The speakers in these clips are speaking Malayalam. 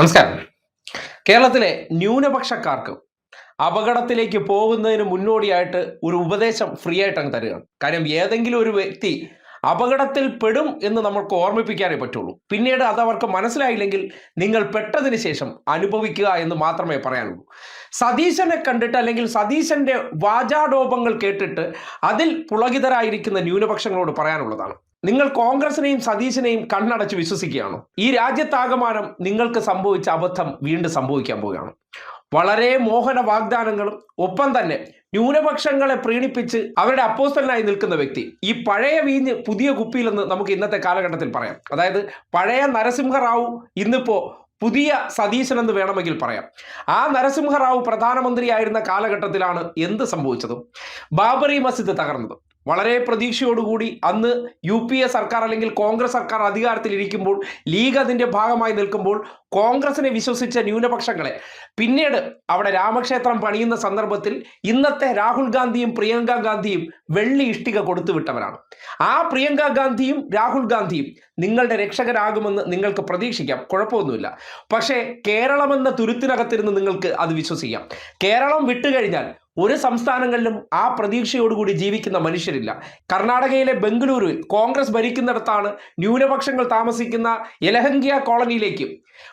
നമസ്കാരം. കേരളത്തിലെ ന്യൂനപക്ഷക്കാർക്ക് അപകടത്തിലേക്ക് പോകുന്നതിന് മുന്നോടിയായിട്ട് ഒരു ഉപദേശം ഫ്രീ ആയിട്ട് അങ്ങ് തരികയാണ്. കാര്യം ഏതെങ്കിലും ഒരു വ്യക്തി അപകടത്തിൽ പെടും എന്ന് നമ്മൾക്ക് ഓർമ്മിപ്പിക്കാനേ പറ്റുള്ളൂ. പിന്നീട് അത് അവർക്ക് മനസ്സിലായില്ലെങ്കിൽ നിങ്ങൾ പെട്ടതിന് ശേഷം അനുഭവിക്കുക എന്ന് മാത്രമേ പറയാനുള്ളൂ. സതീശനെ കണ്ടിട്ട് അല്ലെങ്കിൽ സതീശന്റെ വാചാടോപങ്ങൾ കേട്ടിട്ട് അതിൽ പുളകിതരായിരിക്കുന്ന ന്യൂനപക്ഷങ്ങളോട് പറയാനുള്ളതാണ്. നിങ്ങൾ കോൺഗ്രസിനെയും സതീശിനെയും കണ്ണടച്ച് വിശ്വസിക്കുകയാണോ. ഈ രാജ്യത്താകമാനം നിങ്ങൾക്ക് സംഭവിച്ച അബദ്ധം വീണ്ടും സംഭവിക്കാൻ പോവുകയാണ്. വളരെ മോഹന വാഗ്ദാനങ്ങളും ഒപ്പം തന്നെ ന്യൂനപക്ഷങ്ങളെ പ്രീണിപ്പിച്ച് അവരുടെ അപ്പോസ്റ്റലിനായി നിൽക്കുന്ന വ്യക്തി ഈ പഴയ വീഞ്ഞ് പുതിയ കുപ്പിയിലെന്ന് നമുക്ക് ഇന്നത്തെ കാലഘട്ടത്തിൽ പറയാം. അതായത് പഴയ നരസിംഹറാവു ഇന്നിപ്പോ പുതിയ സതീശൻ എന്ന് വേണമെങ്കിൽ പറയാം. ആ നരസിംഹറാവു പ്രധാനമന്ത്രിയായിരുന്ന കാലഘട്ടത്തിലാണ് എന്ത് സംഭവിച്ചത്? ബാബറി മസ്ജിദ് തകർന്നത്. വളരെ പ്രതീക്ഷയോടുകൂടി അന്ന് യു പി എ സർക്കാർ അല്ലെങ്കിൽ കോൺഗ്രസ് സർക്കാർ അധികാരത്തിലിരിക്കുമ്പോൾ ലീഗ് അതിന്റെ ഭാഗമായി നിൽക്കുമ്പോൾ കോൺഗ്രസിനെ വിശ്വസിച്ച ന്യൂനപക്ഷങ്ങളെ പിന്നീട് അവിടെ രാമക്ഷേത്രം പണിയുന്ന സന്ദർഭത്തിൽ ഇന്നത്തെ രാഹുൽ ഗാന്ധിയും പ്രിയങ്ക ഗാന്ധിയും വെള്ളി ഇഷ്ടിക കൊടുത്തു വിട്ടവരാണ്. ആ പ്രിയങ്ക ഗാന്ധിയും രാഹുൽ ഗാന്ധിയും നിങ്ങളുടെ രക്ഷകരാകുമെന്ന് നിങ്ങൾക്ക് പ്രതീക്ഷിക്കാം. കുഴപ്പമൊന്നുമില്ല. പക്ഷേ കേരളമെന്ന തുരുത്തിനകത്തിരുന്ന് നിങ്ങൾക്ക് അത് വിശ്വസിക്കാം. കേരളം വിട്ടുകഴിഞ്ഞാൽ ഒരു സംസ്ഥാനങ്ങളിലും ആ പ്രതീക്ഷയോടുകൂടി ജീവിക്കുന്ന മനുഷ്യരില്ല. കർണാടകയിലെ ബംഗളൂരുവിൽ കോൺഗ്രസ് ഭരിക്കുന്നിടത്താണ് ന്യൂനപക്ഷങ്ങൾ താമസിക്കുന്ന യലഹങ്കിയ കോളനിയിലേക്ക്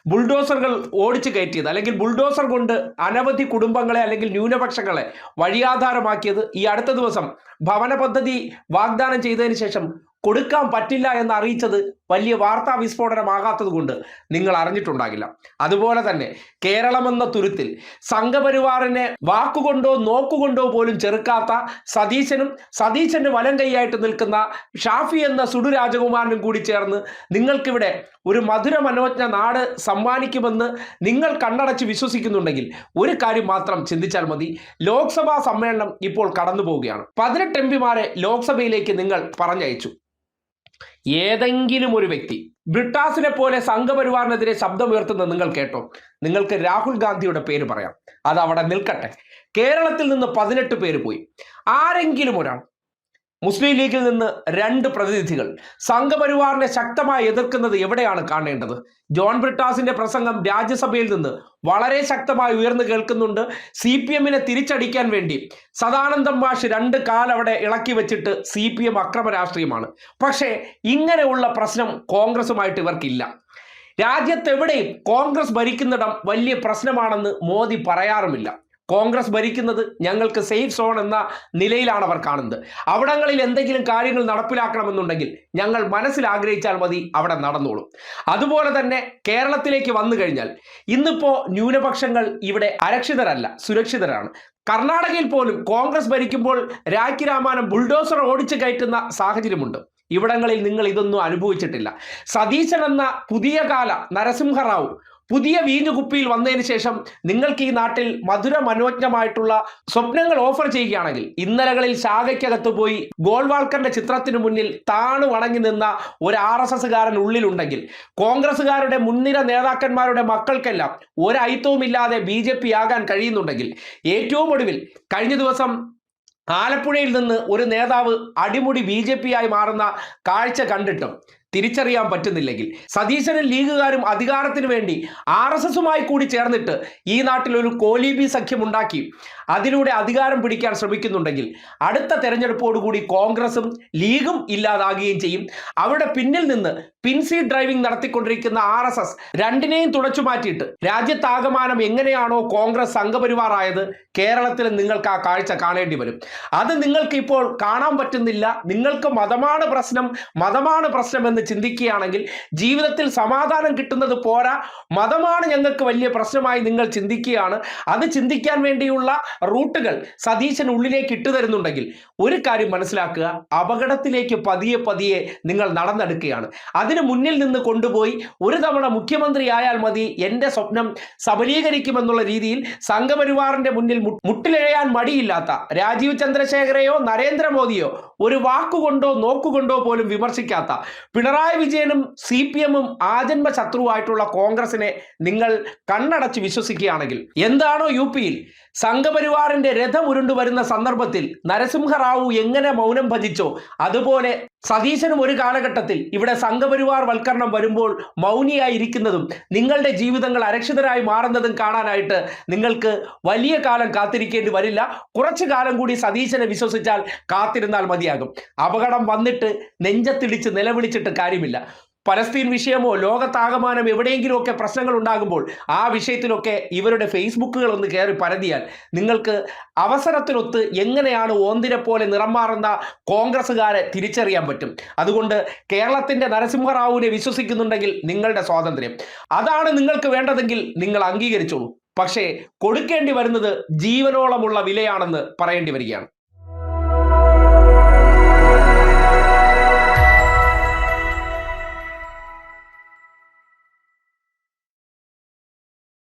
ബുൾഡോസറുകൾ ഓടിച്ചു കയറ്റിയത്. അല്ലെങ്കിൽ ബുൾഡോസർ കൊണ്ട് അനവധി കുടുംബങ്ങളെ അല്ലെങ്കിൽ ന്യൂനപക്ഷങ്ങളെ വഴിയാധാരമാക്കിയത് ഈ അടുത്ത ദിവസം ഭവന പദ്ധതി വാഗ്ദാനം ചെയ്തതിന് ശേഷം കൊടുക്കാൻ പറ്റില്ല എന്ന് അറിയിച്ചത് വലിയ വാർത്താ വിസ്ഫോടനമാകാത്തത് കൊണ്ട് നിങ്ങൾ അറിഞ്ഞിട്ടുണ്ടാകില്ല. അതുപോലെ തന്നെ കേരളമെന്ന തുരുത്തിൽ സംഘപരിവാറിനെ വാക്കുകൊണ്ടോ നോക്കുകൊണ്ടോ പോലും ചെറുക്കാത്ത സതീശനും സതീശന്റെ വലം കൈയായിട്ട് നിൽക്കുന്ന ഷാഫി എന്ന സുഡു രാജകുമാരനും കൂടി ചേർന്ന് നിങ്ങൾക്കിവിടെ ഒരു മധുര മനോജ്ഞ നാട് സമ്മാനിക്കുമെന്ന് നിങ്ങൾ കണ്ണടച്ച് വിശ്വസിക്കുന്നുണ്ടെങ്കിൽ ഒരു കാര്യം മാത്രം ചിന്തിച്ചാൽ മതി. ലോക്സഭാ സമ്മേളനം ഇപ്പോൾ കടന്നു പോവുകയാണ് പതിനെട്ട് എം പിമാരെ ലോക്സഭയിലേക്ക് നിങ്ങൾ പറഞ്ഞയച്ചു. ഏതെങ്കിലും ഒരു വ്യക്തി ബ്രിട്ടാസിനെ പോലെ സംഘപരിവാറിനെതിരെ ശബ്ദമുയർത്തുന്നത് നിങ്ങൾ കേട്ടോ. നിങ്ങൾക്ക് രാഹുൽ ഗാന്ധിയുടെ പേര് പറയാം. അത് അവിടെ നിൽക്കട്ടെ. കേരളത്തിൽ നിന്ന് പതിനെട്ട് പേര് പോയി. ആരെങ്കിലും ഒരാൾ മുസ്ലിം ലീഗിൽ നിന്ന് രണ്ട് പ്രതിനിധികൾ സംഘപരിവാറിനെ ശക്തമായി എതിർക്കുന്നത് എവിടെയാണ് കാണേണ്ടത്? ജോൺ ബ്രിട്ടാസിന്റെ പ്രസംഗം രാജ്യസഭയിൽ നിന്ന് വളരെ ശക്തമായി ഉയർന്നു കേൾക്കുന്നുണ്ട്. സി പി എമ്മിനെ തിരിച്ചടിക്കാൻ വേണ്ടി സദാനന്ദം മാഷ് രണ്ട് കാലവിടെ ഇളക്കി വെച്ചിട്ട് സി പി എം അക്രമ രാഷ്ട്രീയമാണ് പക്ഷേ ഇങ്ങനെയുള്ള പ്രശ്നം കോൺഗ്രസുമായിട്ട് ഇവർക്കില്ല. രാജ്യത്തെവിടെയും കോൺഗ്രസ് ഭരിക്കുന്നിടം വലിയ പ്രശ്നമാണെന്ന് മോദി പറയാറുമില്ല. കോൺഗ്രസ് ഭരിക്കുന്നത് ഞങ്ങൾക്ക് സേഫ് സോൺ എന്ന നിലയിലാണ് അവർ കാണുന്നത്. അവിടങ്ങളിൽ എന്തെങ്കിലും കാര്യങ്ങൾ നടപ്പിലാക്കണമെന്നുണ്ടെങ്കിൽ ഞങ്ങൾ മനസ്സിൽ ആഗ്രഹിച്ചാൽ മതി അവിടെ നടന്നോളും. അതുപോലെ തന്നെ കേരളത്തിലേക്ക് വന്നു കഴിഞ്ഞാൽ ഇന്നിപ്പോ ന്യൂനപക്ഷങ്ങൾ ഇവിടെ അരക്ഷിതരല്ല സുരക്ഷിതരാണ്. കർണാടകയിൽ പോലും കോൺഗ്രസ് ഭരിക്കുമ്പോൾ രാഖി രാമാനം ബുൾഡോസർ ഓടിച്ചു കയറ്റുന്ന സാഹചര്യമുണ്ട്. ഇവിടങ്ങളിൽ നിങ്ങൾ ഇതൊന്നും അനുഭവിച്ചിട്ടില്ല. സതീശൻ എന്ന പുതിയ കാല നരസിംഹറാവു പുതിയ വീഞ്ഞു കുപ്പിയിൽ വന്നതിന് ശേഷം നിങ്ങൾക്ക് ഈ നാട്ടിൽ മധുര മനോജ്ഞമായിട്ടുള്ള സ്വപ്നങ്ങൾ ഓഫർ ചെയ്യുകയാണെങ്കിൽ ഇന്നലകളിൽ ശാഖയ്ക്കകത്ത് പോയി ഗോൾവാൾക്കറിന്റെ ചിത്രത്തിനു മുന്നിൽ താണു വണങ്ങി നിന്ന ഒരു ആർ എസ് എസ്സുകാരൻ ഉള്ളിലുണ്ടെങ്കിൽ കോൺഗ്രസ്സുകാരുടെ മുൻനിര നേതാക്കന്മാരുടെ മക്കൾക്കെല്ലാം ഒരൈത്തവുമില്ലാതെ ബി ജെ പി ആകാൻ കഴിയുന്നുണ്ടെങ്കിൽ ഏറ്റവും ഒടുവിൽ കഴിഞ്ഞ ദിവസം ആലപ്പുഴയിൽ നിന്ന് ഒരു നേതാവ് അടിമുടി ബി ജെ പി ആയി മാറുന്ന കാഴ്ച കണ്ടിട്ടും തിരിച്ചറിയാൻ പറ്റുന്നില്ലെങ്കിൽ. സതീശനും ലീഗുകാരും അധികാരത്തിന് വേണ്ടി ആർ എസ് എസുമായി കൂടി ചേർന്നിട്ട് ഈ നാട്ടിൽ ഒരു കോലീബി സഖ്യം ഉണ്ടാക്കി. അതിലൂടെ അധികാരം പിടിക്കാൻ ശ്രമിക്കുന്നുണ്ടെങ്കിൽ അടുത്ത തെരഞ്ഞെടുപ്പോടുകൂടി കോൺഗ്രസും ലീഗും ഇല്ലാതാകുകയും ചെയ്യും. അവരുടെ പിന്നിൽ നിന്ന് പിൻസി ഡ്രൈവിംഗ് നടത്തിക്കൊണ്ടിരിക്കുന്ന ആർ എസ് എസ് രണ്ടിനെയും തുടച്ചു മാറ്റിയിട്ട് രാജ്യത്താകമാനം എങ്ങനെയാണോ കോൺഗ്രസ് സംഘപരിവാറായത് കേരളത്തിൽ നിങ്ങൾക്ക് ആ കാഴ്ച കാണേണ്ടി വരും. അത് നിങ്ങൾക്ക് ഇപ്പോൾ കാണാൻ പറ്റുന്നില്ല. നിങ്ങൾക്ക് മതമാണ് പ്രശ്നം. മതമാണ് പ്രശ്നം എന്ന് ചിന്തിക്കുകയാണെങ്കിൽ ജീവിതത്തിൽ സമാധാനം കിട്ടുന്നത് പോരാ. മതമാണ് ഞങ്ങൾക്ക് വലിയ പ്രശ്നമായി നിങ്ങൾ ചിന്തിക്കുകയാണ്. അത് ചിന്തിക്കാൻ വേണ്ടിയുള്ള റൂട്ടുകൾ സതീശൻ ഉള്ളിലേക്ക് ഇട്ടു തരുന്നുണ്ടെങ്കിൽ ഒരു കാര്യം മനസ്സിലാക്കുക. അപകടത്തിലേക്ക് പതിയെ പതിയെ നിങ്ങൾ നടന്നെടുക്കുകയാണ്. അതിന് മുന്നിൽ നിന്ന് കൊണ്ടുപോയി ഒരു തവണ മുഖ്യമന്ത്രിയായാൽ മതി. എന്റെ സ്വപ്നം സബലീകരിക്കുമെന്നുള്ള രീതിയിൽ സംഘപരിവാറിന്റെ മുന്നിൽ മുട്ടിലിഴയാൻ മടിയില്ലാത്ത രാജീവ് ചന്ദ്രശേഖരയോ നരേന്ദ്രമോദിയോ ഒരു വാക്കുകൊണ്ടോ നോക്കുകൊണ്ടോ പോലും വിമർശിക്കാത്ത പിണറായി വിജയനും സി പി എമ്മും ആജന്മ ശത്രുവായിട്ടുള്ള കോൺഗ്രസിനെ നിങ്ങൾ കണ്ണടച്ച് വിശ്വസിക്കുകയാണെങ്കിൽ എന്താണോ യു പിയിൽ സംഘപരിവാറിന്റെ രഥം ഉരുണ്ടുവരുന്ന സന്ദർഭത്തിൽ നരസിംഹറാവു എങ്ങനെ മൗനം ഭജിച്ചോ അതുപോലെ സതീശനും ഒരു കാലഘട്ടത്തിൽ ഇവിടെ സംഘപരിവാർ വൽക്കരണം വരുമ്പോൾ മൗനിയായിരിക്കുന്നതും നിങ്ങളുടെ ജീവിതങ്ങൾ അരക്ഷിതരായി മാറുന്നതും കാണാനായിട്ട് നിങ്ങൾക്ക് വലിയ കാലം കാത്തിരിക്കേണ്ടി വരില്ല. കുറച്ചു കാലം കൂടി സതീശനെ വിശ്വസിച്ചാൽ കാത്തിരുന്നാൽ മതിയാകും. അപകടം വന്നിട്ട് നെഞ്ചത്തിടിച്ച് നിലവിളിച്ചിട്ട് കാര്യമില്ല. പലസ്തീൻ വിഷയമോ ലോകത്താകമാനം എവിടെയെങ്കിലുമൊക്കെ പ്രശ്നങ്ങൾ ഉണ്ടാകുമ്പോൾ ആ വിഷയത്തിലൊക്കെ ഇവരുടെ ഫേസ്ബുക്കുകൾ ഒന്ന് കയറി പരതിയാൽ നിങ്ങൾക്ക് അവസരത്തിനൊത്ത് എങ്ങനെയാണ് ഓന്തിനെ പോലെ നിറം മാറുന്ന കോൺഗ്രസ്സുകാരെ തിരിച്ചറിയാൻ പറ്റും. അതുകൊണ്ട് കേരളത്തിന്റെ നരസിംഹറാവുവിനെ വിശ്വസിക്കുന്നുണ്ടെങ്കിൽ നിങ്ങളുടെ സ്വാതന്ത്ര്യം. അതാണ് നിങ്ങൾക്ക് വേണ്ടതെങ്കിൽ നിങ്ങൾ അംഗീകരിച്ചോളൂ. പക്ഷേ കൊടുക്കേണ്ടി വരുന്നത് ജീവനോളമുള്ള വിലയാണെന്ന് പറയേണ്ടി വരികയാണ്.